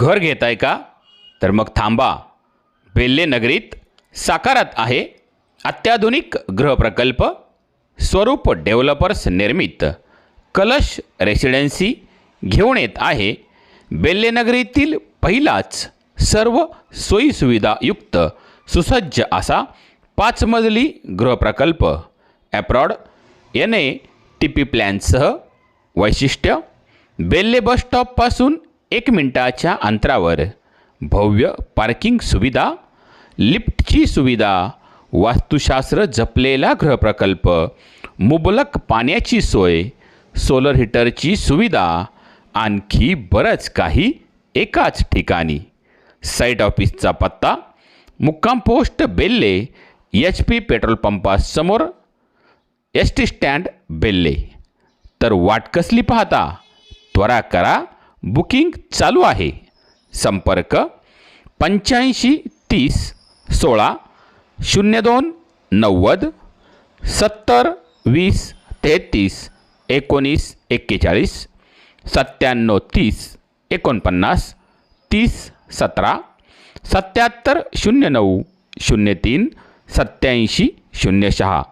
घर घेताय का? तर मग थांबा. बेल्ले नगरीत साकारात आहे अत्याधुनिक गृहप्रकल्प स्वरूप डेव्हलपर्स निर्मित कलश रेसिडेन्सी घेऊन येत आहे. बेल्लेनगरीतील पहिलाच सर्व सोयीसुविधायुक्त सुसज्ज असा पाच मजली गृहप्रकल्प approved N A T P प्लॅनसह वैशिष्ट्य बेल्ले बस स्टॉपपासून एक मिनटाच्या अंतरावर भव्य पार्किंग सुविधा लिफ्टची सुविधा वास्तुशास्त्र जपलेला गृहप्रकल्प मुबलक पाण्याची सोय सोलर हीटरची सुविधा आणखी बरंच काही एकाच ठिकाणी. साईट ऑफिसचा पत्ता मुक्काम post Belle H P petrol पंपासमोर S T stand Belle. तर वाट कसली पाहता? त्वरा करा. बुकिंग चालू आहे. संपर्क पंच्याऐंशी तीस सोळा शून्य दोन नव्वद सत्तर वीस तेहतीस एकोणीस एक्केचाळीस सत्त्याण्णव तीस एकोणपन्नास तीस सतरा सत्याहत्तर शून्य नऊ शून्य तीन सत्याऐंशी शून्य सहा.